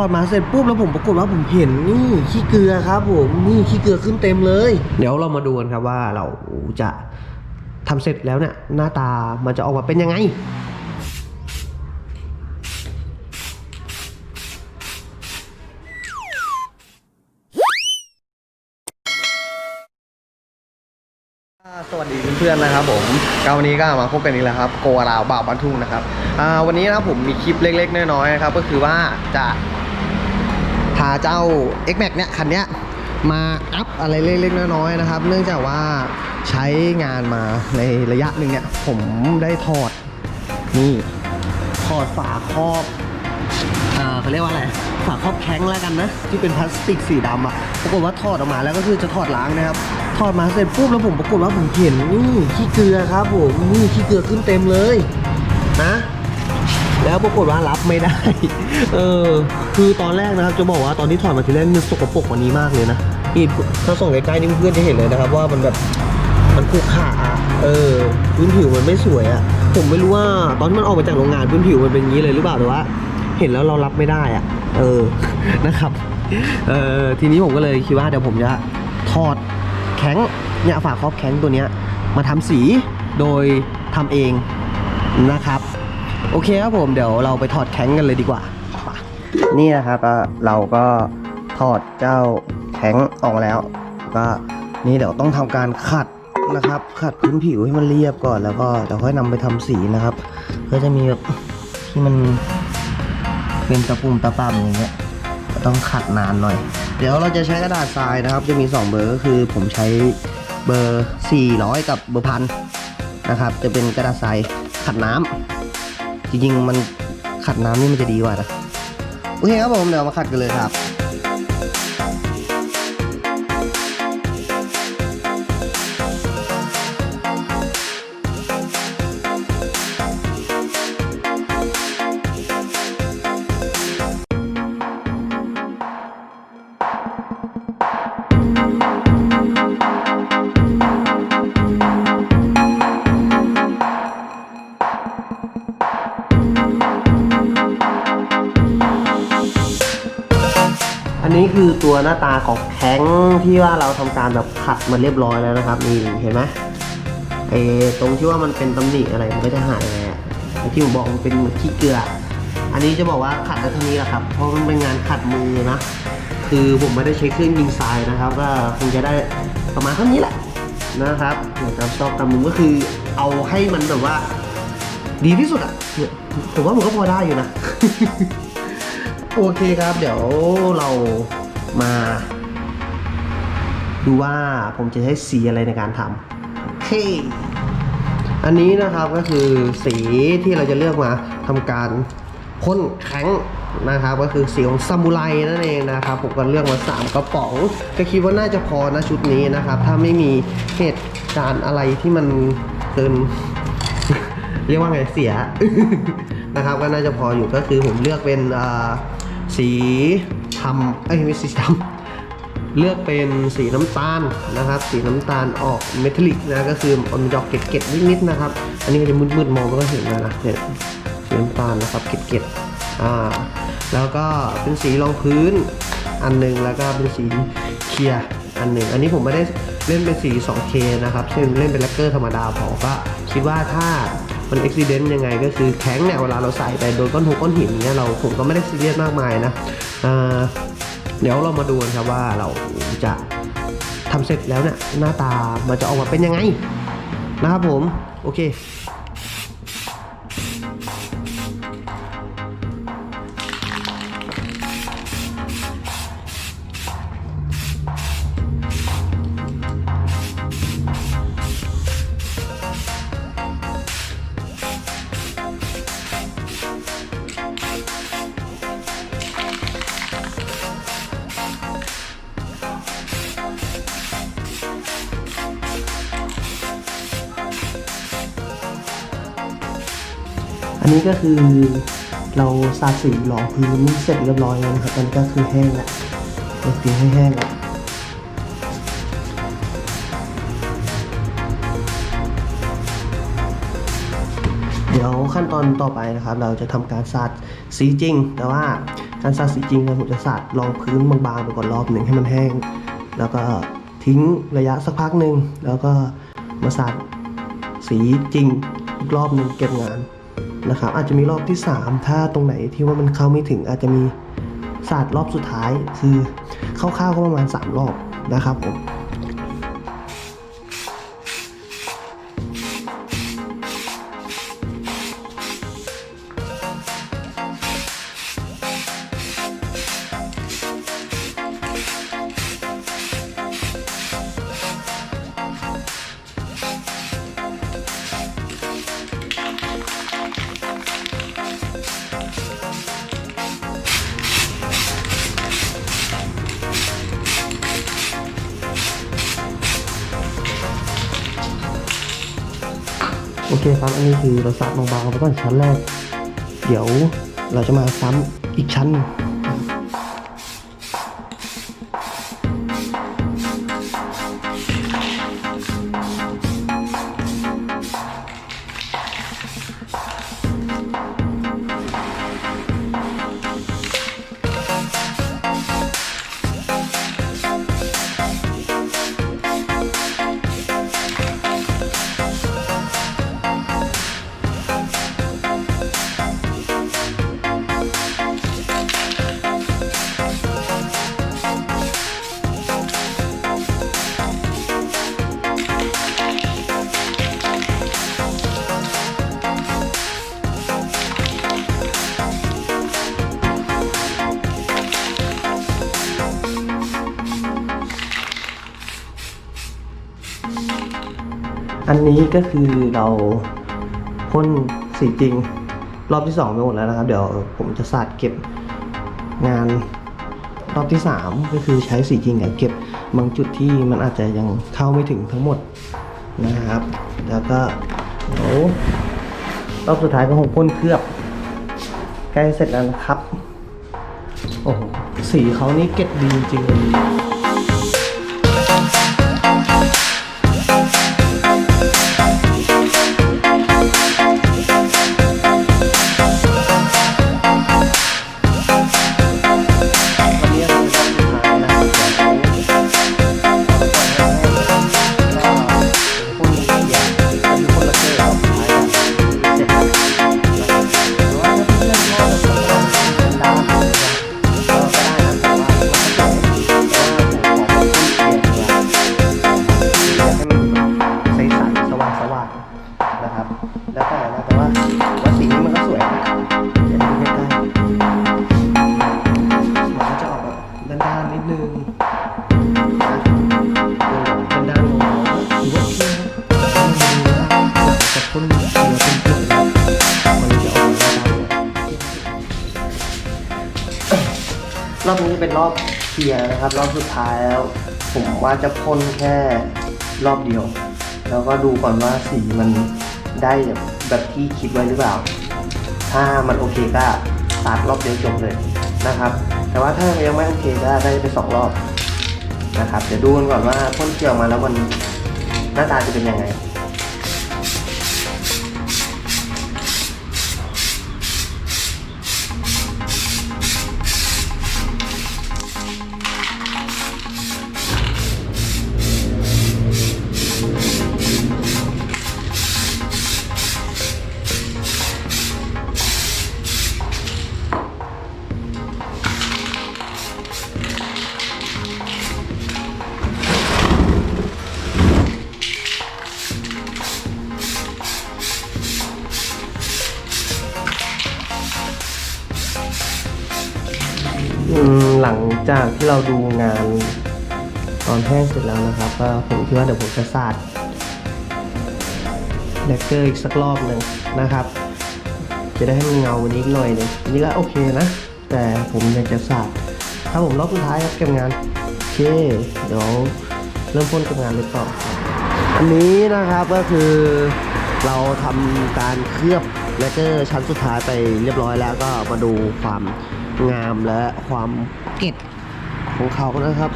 อดมาเสร็จปุ๊บแล้วผมปรากฏว่าผมเห็นนี่ขี้เกลือครับผมนี่ขี้เกลือขึ้นเต็มเลย เดี๋ยวเรามาดูกันครับว่าเราจะทำเสร็จแล้วเนี่ยหน้าตามันจะออกมาเป็นยังไงสวัสดีเพื่อนๆนะครับผมก็วันนี้ก็มาพบกันอีกแล้วครับโกวาราวบ่าวบ้านทุ่งนะครับวันนี้นะครับผมมีคลิปเล็กๆน้อยๆนะครับก็คือว่าจะ พาเจ้า X Max เนี่ยคันเนี้ยมาอัพอะไรเล็กๆน้อยๆนะครับ เนื่องจากว่าใช้งานมาในระยะหนึ่งเนี่ยผมได้ถอดนี่ถอดฝาครอบอ่าเขาเรียกว่าอะไรฝาครอบแข้งแล้วกันนะ ที่เป็นพลาสติกสีดำอะปรากฏว่าถอดออกมาแล้วก็คือจะถอดล้างนะครับ ถอดมาเสร็จปุ๊บแล้วผมปรากฏว่าผมเห็นนี่ขี้เกลือครับผมนี่ขี้เกลือขึ้นเต็มเลยนะ แล้วปรากฏว่ารับไม่ได้ เออ คือตอนแรกนะครับจะบอกว่าตอนที่ถอดมาทีแรกมันสกปรกกว่านี้มากเลยนะนี่ถ้าส่องใกล้ๆนี่เพื่อนจะเห็นเลยนะครับ ว่ามันแบบมันขรุขระอะเออ พื้นผิวมันไม่สวยอะผมไม่รู้ว่าตอนที่มันออกมาจากโรงงานพื้นผิวมันเป็นอย่างนี้เลยหรือเปล่าแต่ว่า เห็นแล้วเรารับไม่ได้อะเออ นะครับ เออทีนี้ผมก็เลยคิดว่าเดี๋ยวผมจะถอดแข้งเนี่ยฝาครอบแข้งตัวเนี้ยมาทำสีโดยทำเองนะครับ โอเคครับผมเดี๋ยวเราไปถอดแข้งกันเลยดีกว่า นี่นะครับเราก็ถอดเจ้าแข้งออกมาแล้ว ก็นี่เดี๋ยวต้องทำการขัดนะครับ ขัดพื้นผิวให้มันเรียบก่อนแล้วก็เดี๋ยวค่อยนำไปทำสีนะครับก็จะมีแบบที่มันเป็นตะปุ่มตะป่ำอย่างเงี้ยต้องขัดนานหน่อย เดี๋ยวเราจะใช้กระดาษทรายนะครับ จะมี 2 เบอร์ก็คือผมใช้เบอร์ 400 กับเบอร์พันนะครับ จะเป็นกระดาษทรายขัดน้ำ จริงๆมันขัดน้ำนี่มันจะดีกว่านะ โอเคครับผมเดี๋ยวมาขัดกันเลยครับ คือตัวหน้าตาของแข้งที่ว่าเราทำการแบบขัดมาเรียบร้อยแล้วนะครับนี่เห็นไหมไอ้ตรงที่ว่ามันเป็นตำหนิอะไรมันก็จะหายไปที่ผมบอกมันเป็นขี้เกลือ อันนี้จะบอกว่าขัดได้เท่านี้แหละครับ เพราะมันเป็นงานขัดมือนะ คือผมไม่ได้ใช้เครื่องยิงทรายนะครับ ก็คงจะได้ประมาณเท่านี้แหละนะครับอย่างตามชอบตามมุมก็คือเอาให้มันแบบว่า ดีที่สุดอะเนี่ยผมว่ามันก็พอได้อยู่นะ โอเคครับ เดี๋ยวเรา มาดูว่าผมจะใช้สีอะไรในการทำโอเค อันนี้นะครับก็คือสีที่เราจะเลือกมาทำการพ่นแข็งนะครับก็คือสีของซามูไรนั่นเองนะครับผมก็เลือกมา 3 กระป๋อง ก็คิดว่าน่าจะพอนะชุดนี้นะครับ ถ้าไม่มีเหตุการณ์อะไรที่มันเกิน เรียกว่าไงเสียนะครับ ก็น่าจะพออยู่ก็คือผมเลือกเป็นสี ทำเอ้ยไม่ใช่สีดำเลือกเป็นสีน้ำตาลนะครับ สีน้ำตาลออกเมทัลลิกนะก็คือมันจะออกเกล็ดๆนิดๆนะครับ อันนี้ก็จะมืดๆมองไม่ค่อยเห็นนะนะเนี่ยสีน้ำตาลนะครับเกล็ดๆอ่าแล้วก็เป็นสีรองพื้นอันหนึ่งแล้วก็เป็นสีเคลียร์อันหนึ่งอันนี้ผมไม่ได้เล่นเป็นสี 2K นะครับเช่นเล่นเป็นแลกเกอร์ธรรมดาพอก็คิดว่าถ้ามันอุบิเหตุยังไงก็คือแข็งเนี่ยเวลาเราใส่ไปโดนก้อนหงก้อนหินเนี่ยเราผมก็ไม่ได้ซีเรียสมากมายนะ เดี๋ยวเรามาดูกันครับว่าเราจะทำเสร็จแล้วเนี่ยหน้าตามันจะออกมาเป็นยังไงนะครับผม โอเค นนี้ก็คือเราสาดสีรอพื้นเสร็จเรียบร้อยแล้วนะครับอันนี้ก็คือแห้งแล้วเราตีให้แห้งแล้วเดี๋ยวขั้นตอนต่อไปนะครับ เราจะทำการสาดสีจริง แต่ว่าการสาดสีจริงนะผมจะสาดรองพื้นบางๆไปก่อนรอบหนึ่งให้มันแห้ง แล้วก็ทิ้งระยะสักพักหนึ่งแล้วก็มาสาดสีจริงอีกรอบหนึ่งเก็บงาน นะครับอาจจะมีรอบที่ 3 ถ้าตรงไหนที่ว่ามันเข้าไม่ถึงอาจจะมีสาดรอบสุดท้ายคือคร่าวๆก็ประมาณ 3 รอบนะครับผม โอเคครับอันนี้คือเราสาดบางๆไปก่อนชั้นแรก เดี๋ยวเราจะมาซ้ำอีกชั้น อันนี้ก็คือเราพ่นสีจริง รอบที่สองไปหมดแล้วนะครับ เดี๋ยวผมจะสาดเก็บงานรอบที่สามก็คือใช้สีจริงกับเก็บบางจุดที่มันอาจจะยังเข้าไม่ถึงทั้งหมดนะครับ แล้วก็เดี๋ยวรอบสุดท้ายก็คงพ่นเคลือบใกล้เสร็จแล้วนะครับ โอ้โหสีเขานี่เก็บดีจริงเลย รอบนี้เป็นรอบเคลียร์นะครับ รอบสุดท้ายแล้ว ผมว่าจะพ่นแค่รอบเดียว แล้วก็ดูก่อนว่าสีมันได้แบบที่คิดไว้หรือเปล่า ถ้ามันโอเคก็สาดรอบเดียวจบเลยนะครับ แต่ว่าถ้ายังไม่โอเคก็ได้ไปสองรอบนะครับ เดี๋ยวดูกันก่อนว่าพ่นเกลียวมาแล้วมันหน้าตาจะเป็นยังไง จากที่เราดูงานตอนแห้งเสร็จแล้วนะครับก็ผมคิดว่าเดี๋ยวผมจะสาดแลกเกอร์อีกสักรอบหนึ่งนะครับ จะได้ให้มันเงากว่านี้อีกหน่อยนึงนี่ก็โอเคนะ แต่ผมอยากจะสาดถ้าผมรอบสุดท้ายครับเก็บงานโอเคเดี๋ยวเริ่มพ่นก็บงานเลยต่อ อันนี้นะครับก็คือเราทำการเคลือบแลกเกอร์ชั้นสุดท้ายไปเรียบร้อยแล้วก็มาดูความงามและความเก็ด ของเขานะครับ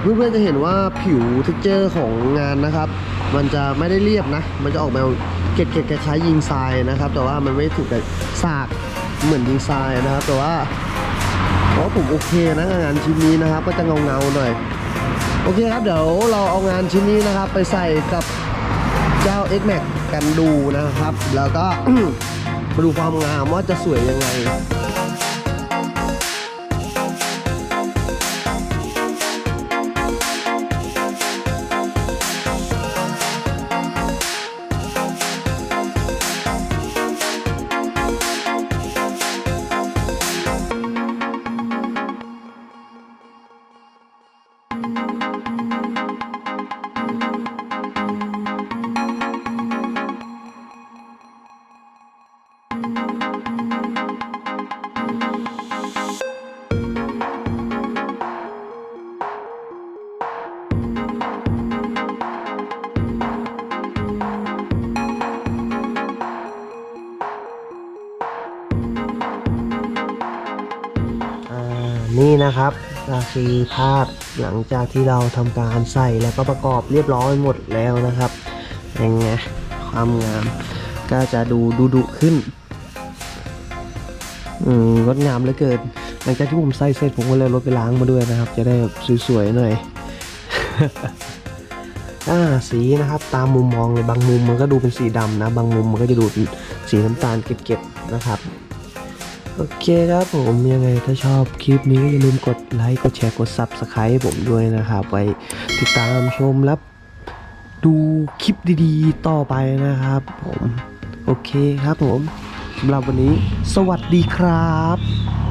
เพื่อนๆจะเห็นว่าผิวเท็กเจอร์ของงานนะครับ มันจะไม่ได้เรียบนะ มันจะออกแนวเกล็ดๆคล้ายๆยิงทรายนะครับ แต่ว่ามันไม่ถึงกับสากเหมือนดีไซน์นะครับ แต่ว่าเพราะผมโอเคนะงานชิ้นนี้นะครับ ก็จะเงาเงาๆหน่อยโอเคครับเดี๋ยวเราเอางานชิ้นนี้นะครับ ไปใส่กับเจ้า X Max กันดูนะครับ แล้วก็มาดูความงามว่าจะสวยยังไง นะครับ ก็คือภาพหลังจากที่เราทำการใส่แล้วก็ประกอบเรียบร้อยหมดแล้วนะครับยังไงความงาม ก็จะดูดุดุขึ้นงดงามเหลือเกิน หลังจากที่ผมใส่เสร็จผมก็เลยเอารถไปล้างมาด้วยนะครับ จะได้แบบสวยๆหน่อยอ่าสีนะครับตามมุมมองเลยบางมุมมันก็ดูเป็นสีดำนะ บางมุมมันก็จะดูสีน้ำตาลเก็บๆนะครับ โอเคครับผมยังไงถ้าชอบคลิปนี้ก็อย่าลืมกดไลค์กดแชร์กด Subscribe ผมด้วยนะครับไว้ติดตามชมรับดูคลิปดีๆ ต่อไปนะครับผม โอเคครับผมสำหรับวันนี้ สวัสดีครับ